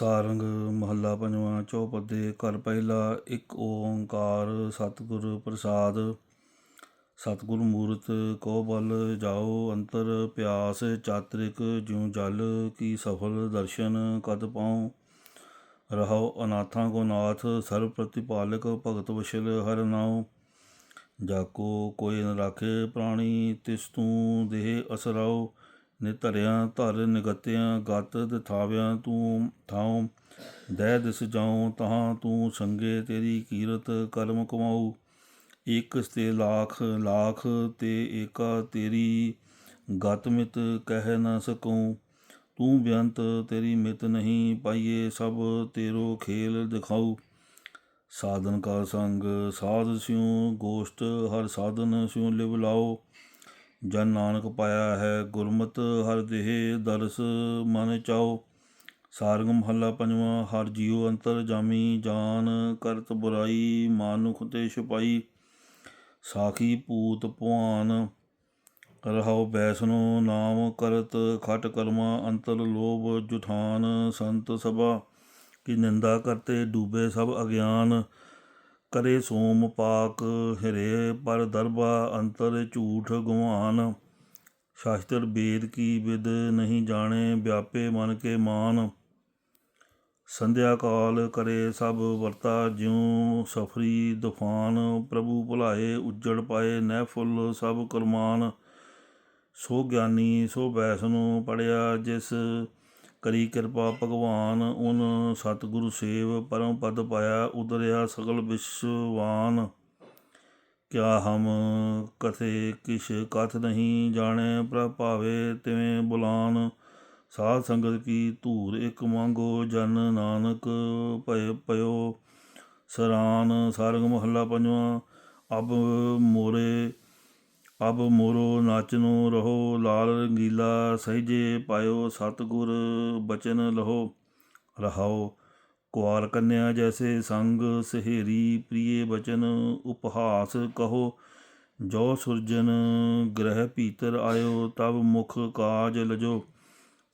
ਸਾਰੰਗ ਮਹੱਲਾ ਪੰਜਵਾਂ ਚੌਪਦੇ ਘਰ ਪਹਿਲਾ ਇੱਕ ਓੰਕਾਰ ਸਤਿਗੁਰ ਪ੍ਰਸਾਦ। ਸਤਿਗੁਰ ਮੂਰਤ ਕੋ ਬਲ ਜਾਓ ਅੰਤਰ ਪਿਆਸ, ਚਾਤ੍ਰਿਕ ਜਿਉ ਜਲ ਕੀ ਸਫਲ ਦਰਸ਼ਨ ਕਦ ਪਾਉ। ਰਹੋ ਅਨਾਥਾਂ ਕੋ ਨਾਥ, ਸਰਬ ਪ੍ਰਤਿਪਾਲਕ ਭਗਤ ਵਸ਼ਲ ਹਰ ਨਾਉ। ਜਾਕੋ ਕੋਈ ਨ ਰਾਖੇ ਪ੍ਰਾਣੀ, ਤਿਸ ਤੂੰ ਦੇਹ ਅਸਰਾਉ ਨਿਧਰਿਆ ਧਰ ਨਿਗਤਿਆਂ, ਗਤ ਦਿਥਾਵਿਆਂ ਤੂੰ ਥਾਉ, ਦਹਿ ਦਿਸ ਜਾਉ, ਤਹਾਂ ਤੂੰ ਸੰਗੇ ਤੇਰੀ ਕੀਰਤ ਕਰਮ ਕਮਾਉ। ਇਕ ਤੇ ਲੱਖ ਲੱਖ ਤੇ ਏਕਾ ਤੇਰੀ ਗਤ ਮਿਤ ਕਹਿ ਨਾ ਸਕਉ। ਤੂੰ ਬੇਅੰਤ, ਤੇਰੀ ਮਿਤ ਨਹੀਂ ਪਾਈਏ ਸਭ ਤੇਰੋ ਖੇਲ ਦਿਖਾਉ। ਸਾਧਨ ਕਾ ਸੰਗ, ਸਾਧ ਸਿਉ, ਗੋਸ਼ਟ ਹਰ ਸਾਧਨ ਸਿਉ ਲਿਵ ਲਾਓ ਜਨ ਨਾਨਕ ਪਾਇਆ ਹੈ ਗੁਰਮਤ, ਹਰ ਦੇਹ ਦਰਸ ਮਨ ਚਾਓ। ਸਾਰੰਗ ਮਹੱਲਾ ਪੰਜਵਾਂ, ਹਰ ਜੀਉ ਅੰਤਰ ਜਾਮੀ, ਜਾਨ ਕਰਤ ਬੁਰਾਈ, ਮਾਨੁਖ ਤੇ ਛਪਾਈ। ਸਾਖੀ ਪੂਤ ਭਵਾਨ, ਰਹਾਉ ਬੈਸਨੋ, ਨਾਮ ਕਰਤ ਖਟ ਕਰਮਾ, ਅੰਤਰ ਲੋਭ ਜੁਠਾਨ, ਸੰਤ ਸਭਾ। ਕੀ ਨਿੰਦਾ ਕਰਤੇ ਡੂਬੇ ਸਭ ਅਗਿਆਨ ਕਰੇ ਸੋਮ ਪਾਕ ਹਿਰੇ ਪਰ ਦਰਬਾ ਅੰਤਰ ਝੂਠ ਗੁਮਾਨ ਸ਼ਾਸਤਰ ਵੇਦ ਕੀ ਵਿਦ ਨਹੀਂ ਜਾਣੇ ਵਿਆਪੇ ਮਨ ਕੇ ਮਾਨ। ਸੰਧਿਆ ਕਾਲ ਕਰੇ ਸਭ ਵਰਤਾ ਜਿਉ ਸਫਰੀ ਤੂਫਾਨ ਪ੍ਰਭੂ ਭੁਲਾਏ ਉੱਜੜ ਪਾਏ ਨਹਿ ਫੁੱਲ ਸਭ ਕਰਮਾਨ। ਸੋ ਗਿਆਨੀ ਸੋ ਬੈਸਨੋ ਪੜਿਆ ਜਿਸ ਕਰੀ ਕਿਰਪਾ ਭਗਵਾਨ, ਉਨ ਸਤਿਗੁਰੂ ਸੇਵ ਪਰਮ ਪਦ ਪਾਇਆ, ਉਦਰਿਆ ਸਗਲ ਵਿਸ਼ਵਾਨ। ਕਿਆ ਹਮ ਕਥੇ ਕਿਛ ਕਥ ਨਹੀਂ ਜਾਣੈ ਪ੍ਰਭਾਵੇ ਤਿਵੇਂ ਬੁਲਾਨ। ਸਾਧ ਸੰਗਤ ਕੀ ਧੂਰ ਇੱਕ ਮੰਗੋ ਜਨ ਨਾਨਕ ਭਏ ਪਇਓ ਸਰਾਨ ਸਾਰੰਗ ਮਹੱਲਾ ਪੰਜਵਾਂ, ਅਬ ਮੋਰੇ ਅਬ ਮੋਰੋ ਨਾਚਨੋ ਰਹੋ, ਲਾਲ ਰੰਗੀਲਾ ਸਹਿਜੇ ਪਾਇਓ ਸਤਗੁਰ ਬਚਨ ਲਹੋ, ਰਹਾਓ। ਕੁਆਰ ਕੰਨਿਆ ਜੈਸੇ ਸੰਗ ਸਹੇਰੀ ਪ੍ਰੀਏ ਬਚਨ ਉਪਹਾਸ ਕਹੋ। ਜੋ ਸੁਰਜਨ ਗ੍ਰਹਿ ਭੀਤਰ ਆਇਓ ਤਬ ਮੁਖ ਕਾਜ ਲਜੋ।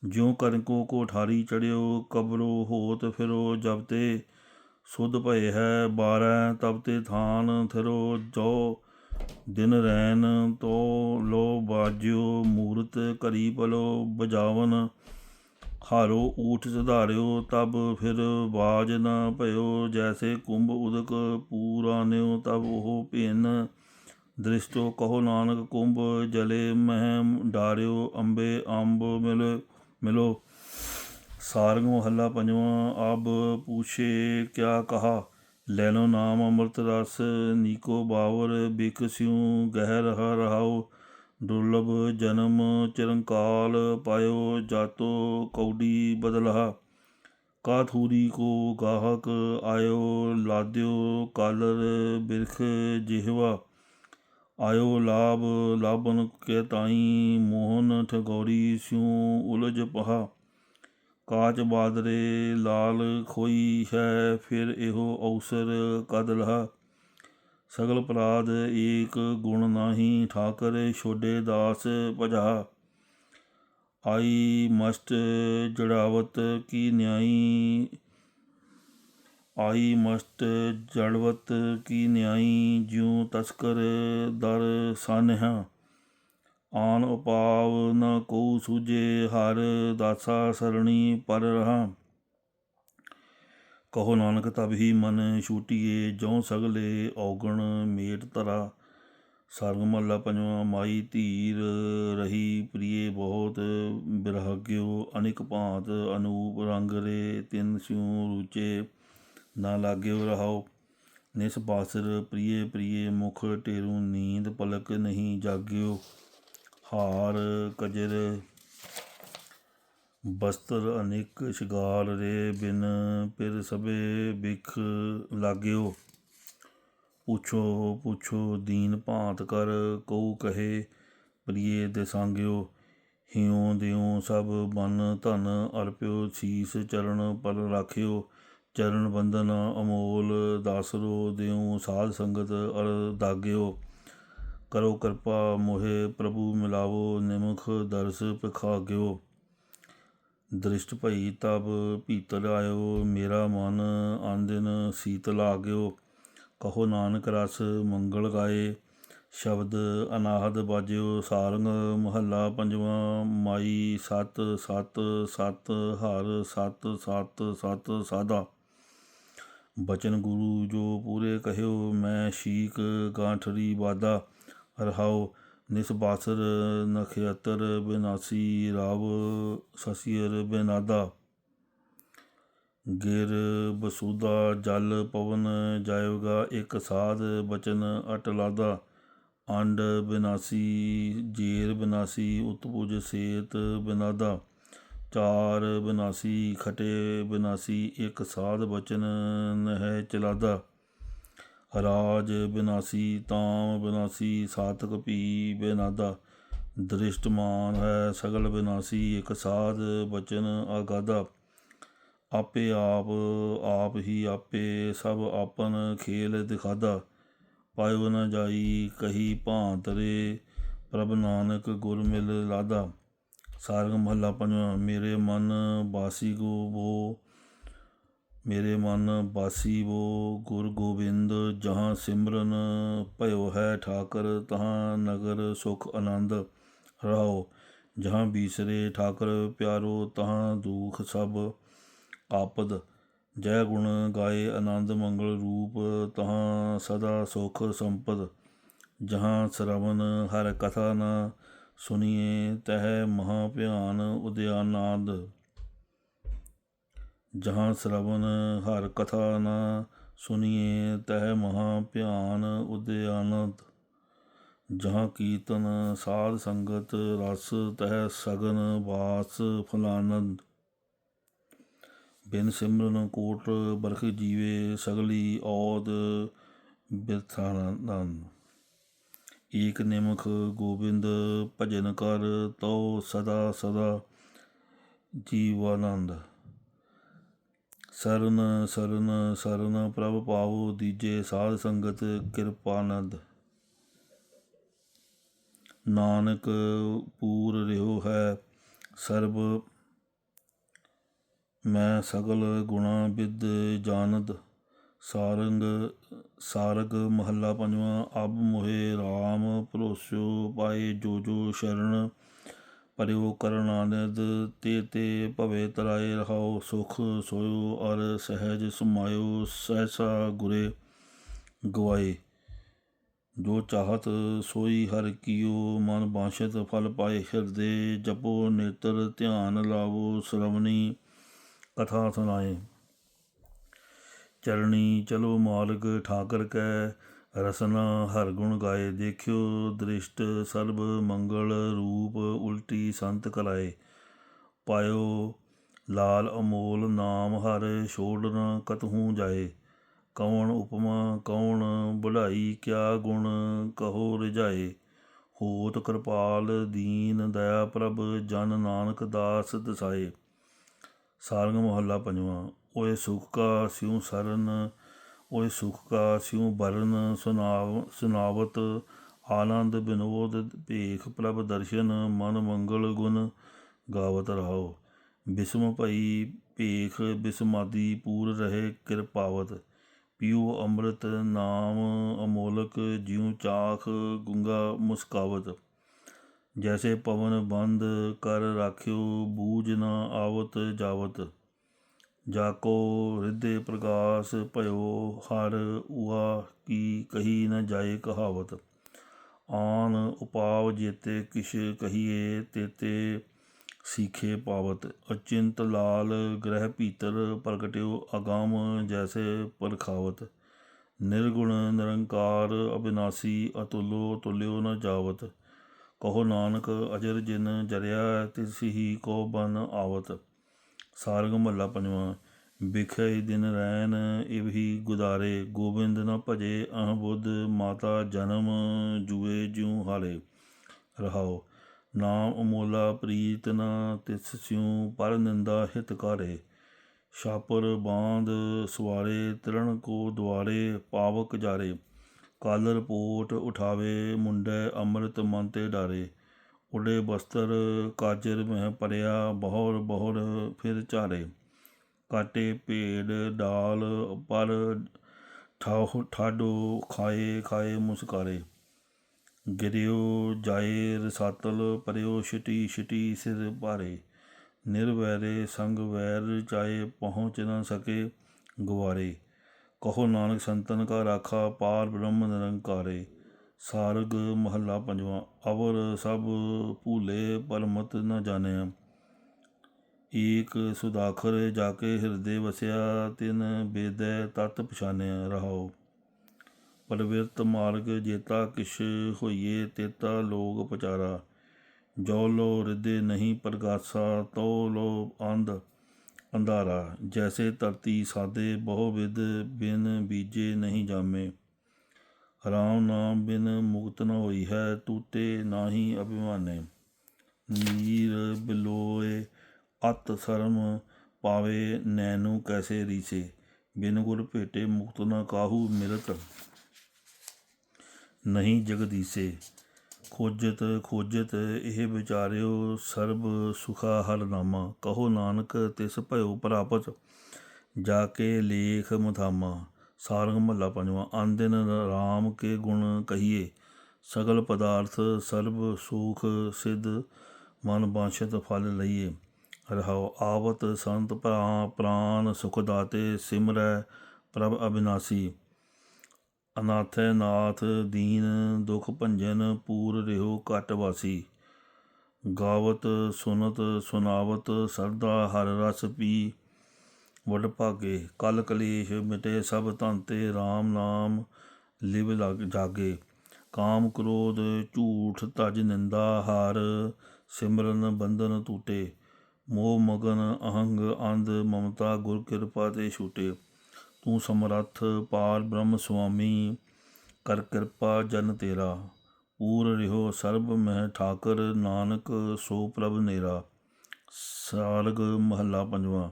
ਜਿਉ ਕਰਕੋ ਕੋਠਾਰੀ ਚੜਿਓ, ਕਬਰੋ ਹੋਤ ਫਿਰੋ ਜਬ ਤੇ ਸੁਧ ਭਏ ਹੈ ਬਾਰੈ, ਤਬ ਤੇ ਥਾਨ ਥਿਰੋ ਜੋ ਦਿਨ ਰੈਨ ਤੋ ਲੋ ਬਾਜਿਓ ਮੂਰਤ ਕਰੀ ਪਲੋ ਬਜਾਵਨ, ਹਾਰੋ ਊਠ ਸੁਧਾਰਿਓ ਤਬ ਫਿਰ ਬਾਜ ਨਾ ਭਇਓ, ਜੈਸੇ ਕੁੰਭ ਉਦਕ ਪੂਰਾਨਿਓ ਤਬ ਉਹ ਭਿੰਨ। ਦ੍ਰਿਸ਼ਟੋ ਕਹੋ ਨਾਨਕ ਕੁੰਭ, ਜਲੇ ਮਹਿ ਡਾਰਿਓ ਅੰਬੇ ਅੰਬ ਮਿਲ, ਮਿਲੋ। ਸਾਰੰਗ ਹੱਲਾ ਪੰਜਵਾਂ, ਅਬ ਪੂਛੇ ਕਿਆ ਕਹਾ। ਲੈ ਲੋ ਨਾਮ ਅੰਮ੍ਰਿਤ ਰਸ ਨੀਕੋ ਬਾਵਰ ਬਿਕਸਿਉ ਗਹਿ ਰਹਾ ਰਹਾਉ ਦੁਰਲਭ ਜਨਮ ਚਿਰੰਕਾਲ ਪਾਇਓ ਜਾਤੋ ਕੌਡੀ ਬਦਲਹਾ। ਕਾਥੂਰੀ ਕੋ ਗਾਹਕ ਆਇਓ ਲਾਦਿਓ ਕਾਲਰ ਬਿਰਖ ਜਿਹਵਾ। ਆਇਓ ਲਾਭ, ਲਾਭਨ ਕੇ ਤਾਈ ਮੋਹਨ ਠਗੌਰੀ ਸਿਉ ਉਲਝ ਪਹਾ। ਕਾਚ ਬਾਦਰੇ ਲਾਲ ਖੋਈ ਹੈ, ਫਿਰ ਇਹੋ ਅਵਸਰ ਕਦ ਲਹਾ ਸਗਲ ਅਪਰਾਧ ਏਕ ਗੁਣ ਨਾਹੀ ਠਾਕਰ ਛੋਡੇ ਦਾਸ ਭਜਾ। ਆਈ ਮਸਟ ਜੜਾਵਤ ਕੀ ਨਿਆਈ, ਆਈ ਮਸਟ ਜੜਵਤ ਕੀ ਨਿਆਈ, ਜਿਉ ਤਸਕਰ ਦਰ ਸਾਨਹਾ। ਆਨ ਉਪਾਵ ਨ ਕੋ ਸੂਜੇ ਹਰ ਦਾਸਾ ਸਰਣੀ ਪਰ ਰਹਾ। ਕਹੋ ਨਾਨਕ ਤਬ ਹੀ ਮਨ ਛੂਟੀਏ ਜੋ ਸਗਲੇ ਔਗਣ ਮੇਟ ਤਰਾ ਸਰਗ ਮਹੱਲਾ ਪੰਜਵਾਂ ਮਾਈ ਧੀਰ ਰਹੀ, ਪ੍ਰੀਏ ਬਹੁਤ ਬਿਰਹਾਗਿਓ, ਅਨਿਕ ਭਾਂਤ ਅਨੂਪ ਰੰਗ ਰੇ, ਤਿੰਨ ਸਿਉ ਰੂਚੇ ਨਾ ਲਾਗਿਓ ਰਹਾਓ। ਨਿਸ ਬਾਸਰ ਪ੍ਰੀਏ ਪ੍ਰੀਏ ਮੁਖ ਟੇਰੂ ਨੀਂਦ ਪਲਕ ਨਹੀਂ ਜਾਗਿਓ। ਹਾਰ ਕਜਰ ਬਸਤਰ ਅਨੇਕ ਸ਼ਿਗਾਰ ਰੇ ਬਿਨ ਪਿਰ ਸਭੇ ਬਿਖ ਲਾਗਿਓ। ਪੁੱਛੋ ਪੁੱਛੋ, ਦੀਨ ਭਾਂਤ ਕਰ, ਕਉ ਕਹੇ ਪ੍ਰੀਏ ਦੇ ਸੰਗਿਓ। ਹਿਉ ਦਿਉ ਸਭ ਬਨ ਧਨ ਅਰਪਿਓ, ਸੀਸ ਚਰਨ ਪਰ ਰਾਖਿਓ। ਚਰਨ ਬੰਦਨ ਅਮੋਲ ਦਾਸਰੋ, ਦਿਉ ਸਾਧ ਸੰਗਤ ਅਰ ਦਾਗਿਓ। ਕਰੋ ਕਿਰਪਾ, ਮੋਹਿ ਪ੍ਰਭੂ ਮਿਲਾਵੋ, ਨਿਮਖ ਦਰਸ ਪਖਾਗਿਓ ਦ੍ਰਿਸ਼ਟ ਭਈ ਤਬ ਭੀਤਲ ਆਇਓ, ਮੇਰਾ ਮਨ ਆਂਦਿਨ ਸੀਤ ਗਿਓ ਕਹੋ ਨਾਨਕ ਰਸ ਮੰਗਲ ਗਾਏ, ਸ਼ਬਦ ਅਨਾਹਦ ਬਾਜਿਓ। ਸਾਰੰਗ ਮਹੱਲਾ ਪੰਜਵਾਂ, ਮਾਈ ਸਤ ਸਤ ਸਤ, ਹਰ ਸਤ ਸਤ ਸਤ ਸਾਦਾ। ਬਚਨ ਗੁਰੂ ਜੋ ਪੂਰੇ ਕਹਿਓ, ਮੈਂ ਸ਼ੀਕ ਗਾਂਠੜੀ ਵਾਦਾ। ਰਹਾਉ ਨਿਸਬਾਸਰ ਨਖਿਅਤਰ ਬਿਨਾਸੀ ਰਾਵ ਸਸੀਰ ਬਿਨਾਦਾ। ਗਿਰ ਬਸੂਦਾ ਜਲ ਪਵਨ ਜਾਏਗਾ ਇੱਕ ਸਾਧ ਬਚਨ ਅਟਲਾਦਾ। ਅੰਡ ਬਿਨਾਸੀ, ਜੇਰ ਬਿਨਾਸੀ ਉਤਪੁਜ ਸੇਤ ਬਿਨਾਦਾ। ਚਾਰ ਬਿਨਾਸੀ, ਖਟੇ ਬਿਨਾਸੀ, ਇੱਕ ਸਾਧ ਬਚਨ ਨਹਿ ਚਲਾਦਾ। ਰਾਜ ਬਿਨਾਸੀ ਤਾਮ ਬਿਨਾਸੀ, ਸਾਤਕ ਭੀ ਬਿਨਾਦਾ। ਦ੍ਰਿਸ਼ਟਮਾਨ ਹੈ ਸਗਲ ਬਿਨਾਸੀ, ਇਕ ਸਾਧ ਬਚਨ ਆਗਾਦਾ ਆਪੇ ਆਪ ਆਪ ਹੀ ਆਪੇ ਸਭ ਆਪਨ ਖੇਲ ਦਿਖਾਦਾ। ਪਾਇਓ ਨ ਜਾਈ, ਕਹੀ ਭਾਂਤਰੇ ਪ੍ਰਭ ਨਾਨਕ ਗੁਰ ਮਿਲ ਲਾਦਾ। ਸਾਰੰਗ ਮਹੱਲਾ ਪੰਜਵਾਂ, ਮੇਰੇ ਮਨ ਬਾਸੀ ਗੋ ਬੋ ਮੇਰੇ ਮਨ ਬਾਸੀ ਵੋ ਗੁਰ ਗੋਬਿੰਦ, ਜਹਾਂ ਸਿਮਰਨ ਭਇਓ ਹੈ ਠਾਕਰ, ਤਹਾਂ ਨਗਰ ਸੁਖ ਆਨੰਦ ਰਹਾਓ ਜਹਾਂ ਬੀਸਰੇ ਠਾਕਰ ਪਿਆਰੋ, ਤਹਾਂ ਦੁਖ ਸਭ ਆਪਦ। ਜੈ ਗੁਣ ਗਾਏ ਆਨੰਦ ਮੰਗਲ ਰੂਪ, ਤਹਾਂ ਸਦਾ ਸੁਖ ਸੰਪਦ। ਜਹਾਂ ਸ਼ਰਵਨ ਹਰ ਕਥਾ ਨਾ ਸੁਨੀਏ, ਤਹ ਮਹਾ ਭਿਆਨ ਉਦਿਆਨਾਦ। ਜਹਾਂ ਸ਼ਰਵਨ ਹਰ ਕਥਾ ਨਾ ਸੁਨੀਏ, ਤਹ ਮਹਾ ਭਿਆਨ ਉਦਿਆਨੰਦ ਜਹਾਂ ਕੀਰਤਨ ਸਾਧ ਸੰਗਤ ਰਸ, ਤਹ ਸਗਨ ਵਾਸ ਫਲਾਨੰਦ। ਬਿਨ ਸਿਮਰਨ ਕੋਟ ਬਰਖ ਜੀਵੇ, ਸਗਲੀ ਔਦ ਬਿਰਥਾਨੰਦ। ਏਕ ਨਿਮਖ ਗੋਬਿੰਦ ਭਜਨ ਕਰ, ਤਉ ਸਦਾ ਸਦਾ ਜੀਵਾਨੰਦ। ਸਰਨ ਸਰਨ ਸਰਨ ਪ੍ਰਭ ਪਾਵੋ ਦੀਜੇ ਸਾਧ ਸੰਗਤ ਕਿਰਪਾਨੰਦ ਨਾਨਕ ਪੂਰ ਰਿਓ ਹੈ ਸਰਬ, ਮੈਂ ਸਗਲ ਗੁਣਾ ਬਿਦ ਜਾਨਦ ਸਾਰੰਗ ਸਾਰਗ ਮਹੱਲਾ ਪੰਜਵਾਂ, ਅਬ ਮੋਹਿ RAM ਭਰੋਸਿਓ, ਪਾਏ ਜੋ ਜੋ ਸ਼ਰਨ ਪਰਿਓ ਕਰਨ ਆਨੰਦ ਤੇ ਤੇ ਭਵੇ ਤਰਾਏ ਰਹਾਓ, ਸੁਖ ਸੋਇਓ ਅਰ ਸਹਿਜ ਸਮਾਇਓ, ਸਹਿਸਾ ਗੁਰੇ ਗਵਾਏ। ਜੋ ਚਾਹਤ ਸੋਈ ਹਰ ਕੀਓ, ਮਨ ਬਾਸ਼ਤ ਫਲ ਪਾਏ ਹਿਰਦੇ ਜਪੋ, ਨੇਤਰ ਧਿਆਨ ਲਾਵੋ, ਸ਼ਰਵਣੀ ਕਥਾ ਸੁਨਾਏ ਚਰਣੀ ਚਲੋ ਮਾਲਕ ਠਾਕਰ ਕੈ ਰਸਨਾ ਹਰ ਗੁਣ ਗਾਏ, ਦੇਖਿਓ ਦ੍ਰਿਸ਼ਟ ਸਰਬ ਮੰਗਲ ਰੂਪ ਉਲਟੀ ਸੰਤ ਕਲਾਏ। ਪਾਇਓ ਲਾਲ ਅਮੋਲ ਨਾਮ ਹਰ ਛੋੜ ਨ ਕਤਹੂ ਜਾਏ। ਕੌਣ ਉਪਮਾ, ਕੌਣ ਬੁਢਾਈ, ਕਿਆ ਗੁਣ ਕਹੋ ਰਜਾਏ। ਹੋਤ ਕਿਰਪਾਲ ਦੀਨ ਦਇਆ ਪ੍ਰਭ, ਜਨ ਨਾਨਕ ਦਾਸ ਦਸਾਏ। ਸਾਰੰਗ ਮਹੱਲਾ ਪੰਜਵਾਂ, ਓਏ ਸੁਖ ਕਾ ਸਿਉ ਸਰਨ ਓਏ ਸੁਖ ਕਾ ਸਿਉ ਬਰਨ ਸੁਨਾਵ, ਸੁਨਾਵਤ, ਆਨੰਦ ਬਿਨੋਦ ਭੇਖ ਪ੍ਰਭ ਦਰਸ਼ਨ, ਮਨ ਮੰਗਲ ਗੁਣ ਗਾਵਤ ਰਹਾਓ ਬਿਸਮ ਭਈ ਭੇਖ ਬਿਸਮਾਦੀ ਪੂਰ ਰਹੇ ਕਿਰਪਾਵਤ ਪੀਓ ਅੰਮ੍ਰਿਤ ਨਾਮ ਅਮੋਲਕ ਜਿਉ ਚਾਖ ਗੁੰਗਾ ਮੁਸਕਾਵਤ। ਜੈਸੇ ਪਵਨ ਬੰਦ ਕਰ ਰਾਖਿਓ, ਬੂਝ ਨਾ ਆਵਤ ਜਾਵਤ। ਜਾ ਕੋ ਹਿਰਦੇ ਪ੍ਰਗਾਸ ਭਇਓ, ਹਰ ਉਆ ਕੀ ਕਹੀ ਨ ਜਾਏ ਕਹਾਵਤ। ਆਨ ਉਪਾਵ ਜੇਤੇ ਕਿਛ ਕਹੀਏ, ਤੇਤੇ ਸੀਖੇ ਪਾਵਤ। ਅਚਿੰਤ ਲਾਲ ਗ੍ਰਹਿ ਭੀਤਰ ਪ੍ਰਗਟਿਓ, ਅਗਾਮ ਜੈਸੇ ਪਰਖਾਵਤ। ਨਿਰਗੁਣ ਨਿਰੰਕਾਰ ਅਬਿਨਾਸੀ, ਅਤੁਲੋ ਤੁਲਿਓ ਨ ਜਾਵਤ। ਕਹੋ ਨਾਨਕ, ਅਜਰ ਜਿਨ ਜਰਿਆ ਤਿਸ ਹੀ ਕੋ ਬਨ ਆਵਤ। ਸਾਰਗ ਮਹੱਲਾ ਪੰਜਵਾਂ ਬਿਖੇ ਦਿਨ ਰੈਨ ਇਵਹੀ ਗੁਦਾਰੇ, ਗੋਬਿੰਦ ਨ ਭਜੇ ਅਹ ਬੁੱਧ ਮਾਤਾ ਜਨਮ ਜੂਏ ਜਿਉ ਹਾਲੇ। ਰਹਾਓ, ਨਾਮ ਅਮੋਲਾ ਪ੍ਰੀਤ ਨਾ ਤਿਸ ਸਿਉ ਪਰ ਨਿੰਦਾ ਹਿਤਕਾਰੇ ਛਾਪਰ ਬਾਂਧ ਸਵਾਰੇ ਤਿਰਣ ਕੋ ਦੁਆਰੇ ਪਾਵਕ ਜਾਰੇ। ਕਾਲਰ ਪੋਟ ਉਠਾਵੇ, ਮੁੰਡੇ ਅੰਮ੍ਰਿਤ ਮਨ ਤੇ ਡਾਰੇ। ਉਡੇ ਬਸਤਰ, ਕਾਜਰ ਮਹਿ ਪਰਿਆ ਬਹੁਰ ਬਹੁਰ ਫਿਰ ਝਾਰੇ। ਕਾਟੇ ਭੇਡ ਡਾਲ ਪਰ ਠਾਹ, ਠਾਡੋ ਖਾਏ ਖਾਏ ਮੁਸਕਾਰੇ। ਗਿਰਿਓ ਜਾਏ ਰਸਾਤਲ, ਪਰਿਓ ਛਟੀ, ਛਿਟੀ ਸਿਰ ਭਾਰੇ। ਨਿਰਵੈਰੇ ਸੰਗ ਵੈਰ ਚਾਏ ਪਹੁੰਚ ਨਾ ਸਕੇ ਗਵਾਰੇ। ਕਹੋ ਨਾਨਕ ਸੰਤਨ ਕਾ ਰਾਖਾ, ਪਾਰ ਬ੍ਰਹਮ ਨਿਰੰਕਾਰੇ। ਸਾਰਗ ਮਹੱਲਾ ਪੰਜਵਾਂ, ਅਵਰ ਸਭ ਭੂਲੇ ਪਰਮਤ ਨ ਜਾਣਿਆ ਏਕ ਸੁਦਾਖਰ ਜਾ ਕੇ ਹਿਰਦੇ ਵਸਿਆ, ਤਿਨ ਬੇਦੈ ਤਤ ਪਛਾਨਿਆ ਰਹਾਓ ਪਰਵਿਰਤ ਮਾਰਗ ਜੇਤਾ ਕਿਛ ਹੋਈਏ, ਤੇਤਾ ਲੋਗ ਪਚਾਰਾ। ਜੋ ਲੋ ਹਿਰਦੇ ਨਹੀਂ ਪ੍ਰਗਾਸਾ, ਤੋ ਲੋ ਅੰਧ ਅੰਧਾਰਾ। ਜੈਸੇ ਧਰਤੀ ਸਾਦੇ ਬਹੁ ਵਿਦ ਬਿਨ ਬੀਜੇ ਨਹੀਂ ਜਾਮੇ। ਰਾਮ ਨਾਮ ਬਿਨ ਮੁਕਤ ਨ ਹੋਈ ਹੈ, ਤੂਤੇ ਨਾਹੀ ਅਭਿਮਾਨੇ। ਨੀਰ ਬਿਲੋਏ, ਅਤ ਸ਼ਰਮ ਪਾਵੇ ਨੈਨੂ ਕੈਸੇ ਰੀਸੇ ਬਿਨ ਗੁਰ ਭੇਟੇ ਮੁਕਤ ਨ ਕਾਹੂ ਮਿਲਤ ਨਹੀਂ ਜਗਦੀਸੇ, ਖੋਜਤ ਖੋਜਤ ਇਹ ਵਿਚਾਰਿਓ ਸਰਬ ਸੁਖਾ ਹਰ ਨਾਮਾ। ਕਹੋ ਨਾਨਕ ਤਿਸ ਭਇਓ ਪ੍ਰਾਪਤ, ਜਾ ਕੇ ਲੇਖ ਮਥਾਮਾ ਸਾਰੰਗ ਮਹੱਲਾ ਪੰਜਵਾਂ ਆਂਦਿਨ ਰਾਮ ਕੇ ਗੁਣ ਕਹੀਏ, ਸਗਲ ਪਦਾਰਥ ਸਰਬ ਸੂਖ ਸਿਧ ਮਨ ਬਾਸ਼ਤ ਫਲ ਲਈਏ। ਰਹਾਉ ਆਵਤ ਸੰਤ ਭਰਾ, ਪ੍ਰਾਨ ਸੁਖ ਦਾਤੇ, ਸਿਮਰੈ ਪ੍ਰਭ ਅਬਿਨਾਸੀ। ਅਨਾਥੈ ਨਾਥ ਦੀਨ, ਦੁਖ ਭੰਜਨ ਪੂਰ ਰਿਓ ਘਟ ਵਾਸੀ। ਗਾਵਤ ਸੁਨਤ ਸੁਨਾਵਤ, ਸਰਦਾ ਹਰ ਰਸ ਪੀ। ਵਡ ਭਾਗੇ, ਕਲ ਕਲੇਸ਼ ਮਿਟੇ ਸਭ ਧੰਤੇ RAM ਨਾਮ ਲਿਵ ਲਗ ਜਾਗੇ। ਕਾਮ ਕ੍ਰੋਧ ਝੂਠ ਤਜ ਨਿੰਦਾ ਹਾਰ ਸਿਮਰਨ ਬੰਧਨ ਟੂਟੇ ਮੋਹ ਮਗਨ ਅਹੰਗ ਅੰਧ ਮਮਤਾ ਗੁਰ ਕਿਰਪਾ ਤੇ ਛੂਟੇ। ਤੂੰ ਸਮਰੱਥ ਪਾਰ ਬ੍ਰਹਮ ਸੁਆਮੀ, ਕਰ ਕਿਰਪਾ ਜਨ ਤੇਰਾ। ਪੂਰ ਰਿਹੋ ਸਰਬ ਮਹਿ ਠਾਕਰ ਨਾਨਕ, ਸੋ ਪ੍ਰਭ ਨੇਰਾ। ਸਾਰਗ ਮਹੱਲਾ ਪੰਜਵਾਂ।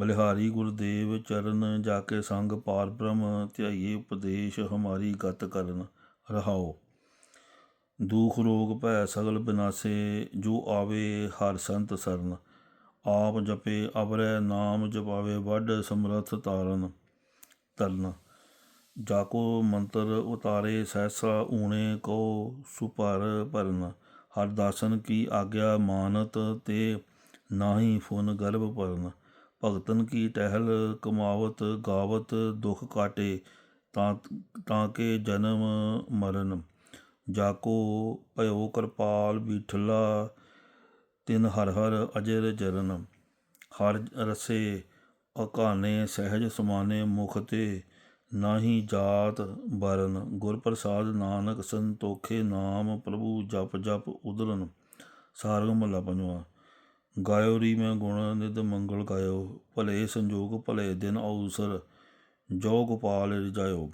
ਬਲਿਹਾਰੀ ਗੁਰਦੇਵ ਚਰਨ ਜਾ ਕੇ ਸੰਗ ਪਾਰ ਬ੍ਰਹਮ, ਧਿਆਈਏ ਉਪਦੇਸ਼ ਹਮਾਰੀ ਗਤ ਕਰਨ, ਰਹਾਓ। ਦੁਖ ਰੋਗ ਭੈ ਸਗਲ ਬਿਨਾਸੇ, ਜੋ ਆਵੇ ਹਰ ਸੰਤ ਸਰਨ। ਆਪ ਜਪੇ ਅਬਰੈ ਨਾਮ ਜਪਾਵੇ ਵੱਡ ਸਮਰਥ ਤਾਰਨ, ਤਰਨ। ਜਾਕੋ ਮੰਤਰ ਉਤਾਰੇ, ਸਹਿਸਾ ਊਣੇ ਕੋ ਸੁਪਰ ਭਰਨ। ਹਰ ਦਾਸਨ ਕੀ ਆਗਿਆ ਮਾਨਤ ਤੇ, ਨਾਹੀ ਫੁਨ ਗਰਭ ਭਰਨ। ਭਗਤਨ ਕੀ ਟਹਿਲ ਕਮਾਵਤ ਗਾਵਤ ਦੁਖ ਕਾਟੇ ਤਾਂ ਤਾਂ ਕੇ ਜਨਮ ਮਰਨ। ਜਾਕੋ ਭਇਓ ਕਿਰਪਾਲ ਬੀਠਲਾ, ਤਿਨ ਹਰ ਹਰ ਅਜਰ ਜਰਨ। ਹਰ ਰਸੇ ਅਕਾਨੇ ਸਹਿਜ ਸਮਾਨੇ ਮੁਖ ਤੇ, ਨਾਹੀ ਜਾਤ ਬਰਨ। ਗੁਰ ਪ੍ਰਸਾਦ ਨਾਨਕ ਸੰਤੋਖੇ ਨਾਮ ਪ੍ਰਭੂ ਜਪ ਜਪ ਉਦਰਨ। ਸਾਰਗ ਮਹਲਾ ਪੰਜਵਾ ਗਾਇਓ ਰੀ ਮੈਂ ਗੁਣ ਨਿਦ ਮੰਗਲ ਗਾਇਓ, ਭਲੇ ਸੰਜੋਗ, ਭਲੇ ਦਿਨ ਅਉਸਰ ਜੋ ਗੋਪਾਲ ਰਿਜਾਇਓ।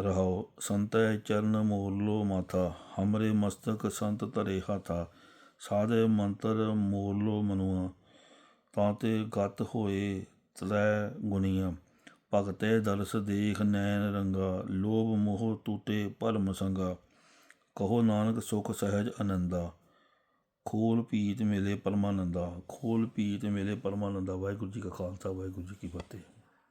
ਰਹਾਓ, ਸੰਤੈ ਚਰਨ ਮੋਰਲੋ ਮਾਥਾ, ਹਮਰੇ ਮਸਤਕ ਸੰਤ ਧਰੇ ਹਾਥਾ, ਸਾਧੇ ਮੰਤਰ ਮੋਰਲੋ ਮਨੁਆ ਤਾਤੇ ਗਤ ਹੋਏ ਤ੍ਰੈ ਗੁਣੀਆਂ। ਭਗਤੇ ਦਰਸ ਦੇਖ ਨੈਣ ਰੰਗਾ, ਲੋਭ ਮੋਹ ਟੂਟੇ ਭਰਮ ਸੰਗਾ, ਕਹੋ ਨਾਨਕ ਸੁਖ ਸਹਿਜ ਆਨੰਦਾ ਖੋਲ ਪੀਤ ਮਿਲੇ ਪਰਮਾਨੰਦਾ ਖੋਲ ਭੀਤ ਮਿਲੇ ਪਰਮਾਨੰਦਾ ਵਾਹਿਗੁਰੂ ਜੀ ਕਾ ਖਾਲਸਾ, ਵਾਹਿਗੁਰੂ ਜੀ ਕੀ ਫਤਿਹ।